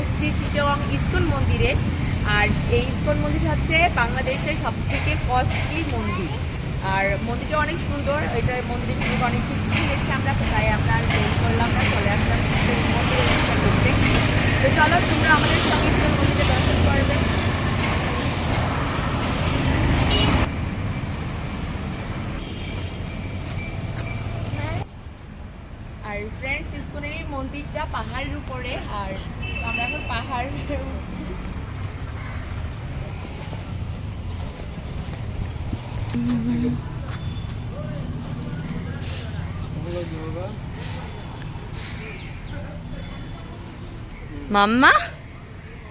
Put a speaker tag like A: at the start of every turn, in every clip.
A: এসেছি চিটং ইস্কন মন্দিরে। আর এই ইস্কন মন্দির হচ্ছে বাংলাদেশের সব থেকে কস্টলি মন্দির। আর মন্দিরটা অনেক সুন্দর, এটার মন্দিরের থেকে অনেক কিছু শুনেছি আমরা তাই আমরা আর করলাম না, চলে আসলাম। মন্দিরে করতে তো চলো তোমরা আমাদের সঙ্গে ইস্কন মন্দিরে দর্শন করবে আর ফ্রেন্ডস ইস্কনের এই মন্দিরটা পাহাড়ের উপরে, আর আমরা এখন পাহাড় মাম্মা,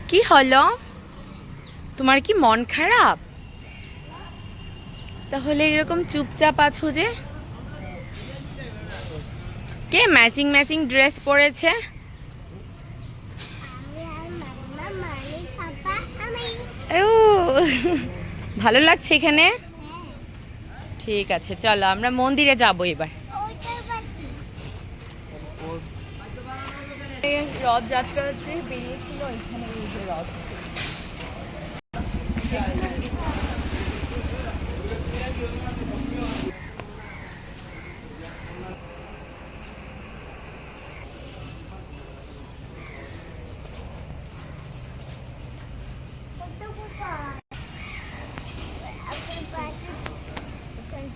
A: কি হলো? তোমার কি মন খারাপ? তাহলে এরকম চুপচাপ আছো যে কে ম্যাচিং ম্যাচিং ড্রেস পরেছে? ভালো লাগছে এখানে? ঠিক আছে, চলো আমরা মন্দিরে যাব এবার। রথযাত্রা যে বেরিয়েছিল এখানে রথ।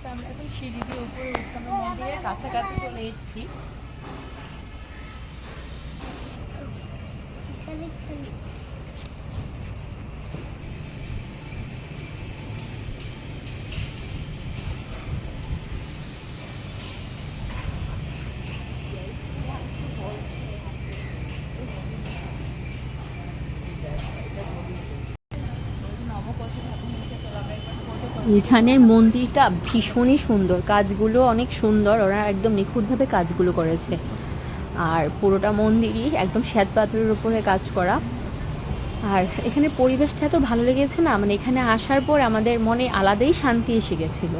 A: Friends, আমরা এখন সিঁড়ি দিয়ে উপরে উঠছি আমরা মন্দিরের কাছাকাছি চলে এসেছি। এখানের মন্দিরটা ভীষণই সুন্দর। কাজগুলো অনেক সুন্দর। ওরা একদম নিখুঁতভাবে কাজগুলো করেছে। আর পুরোটা মন্দিরই একদম শ্বেত পাথরের উপরে কাজ করা। আর এখানে পরিবেশটা এত ভালো লেগেছে না? মানে এখানে আসার পর আমাদের মনে আলাদাই শান্তি এসে গেছিল।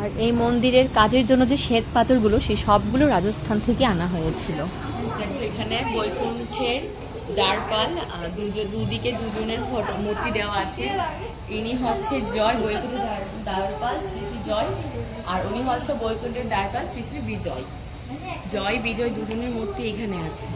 A: আর এই মন্দিরের কাজের জন্য যে শ্বেত পাথরগুলো সেই সবগুলো রাজস্থান থেকে আনা হয়েছিল। এখানে বৈকুণ্ঠের দ্বারপাল দুজন দুজ- দুদিকে দুজনের ফটো, মূর্তি দেওয়া আছে। ইনি হচ্ছে জয় বৈকুণ্ঠ ডারপাল শ্রী শ্রী জয়। আর উনি হচ্ছে বৈকুণ্ঠের ডারপাল শ্রী শ্রী বিজয়। জয়, বিজয় দুজনের মূর্তি এখানে আছে।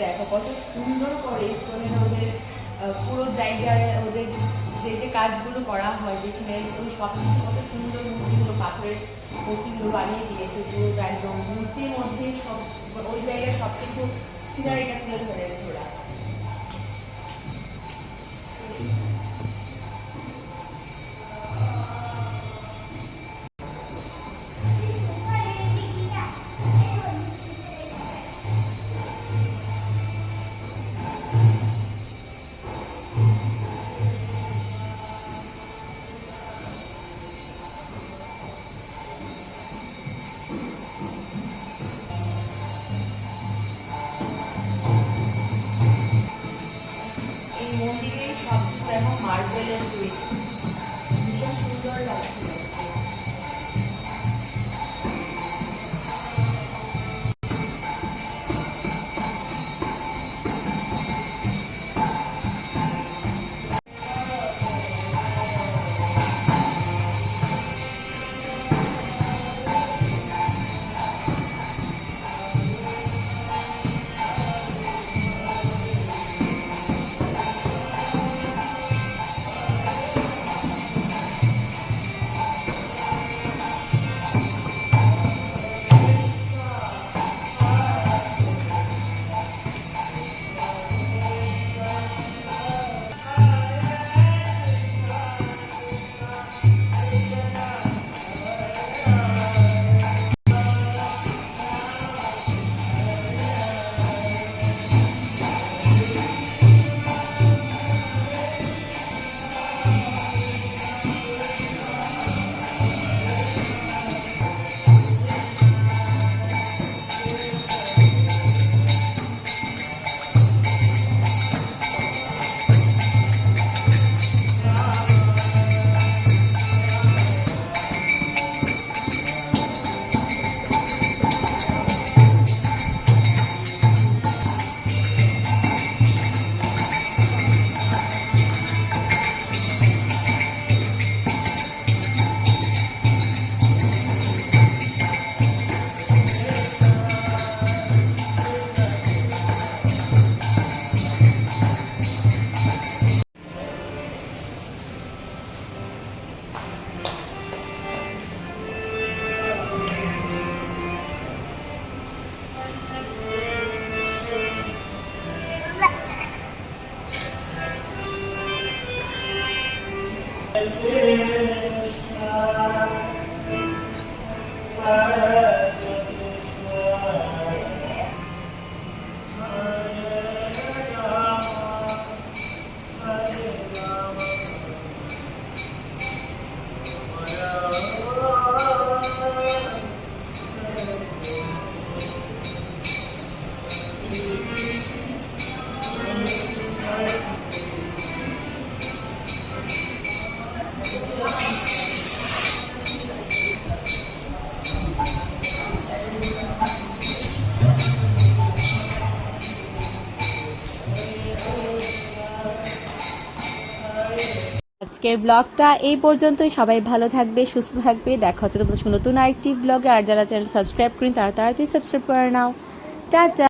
A: দেখো, কত সুন্দর করে ইসকনের ওদের পুরো জায়গায় ওদের যে যে কাজগুলো করা হয়, যেখানে ওই সব কিছু কত সুন্দর মূর্তিগুলো, পাথরের মূর্তিগুলো বানিয়ে দিয়েছে পুরোটা একদম মূর্তির মধ্যে সব, ওই জায়গায় সব কিছু সিনারিটা তুলে ধরেছে ওরা। এখন মার্বেলের তৈরি Yeah. আজকের ব্লগটা এই পর্যন্তই। সবাই ভালো থাকবে, সুস্থ থাকবে। দেখা হচ্ছে তোমাদের নতুন আরেকটি ব্লগে আর যারা চ্যানেল সাবস্ক্রাইব করেন, তারা তাড়াতাড়ি সাবস্ক্রাইব করে নাও। টাটা!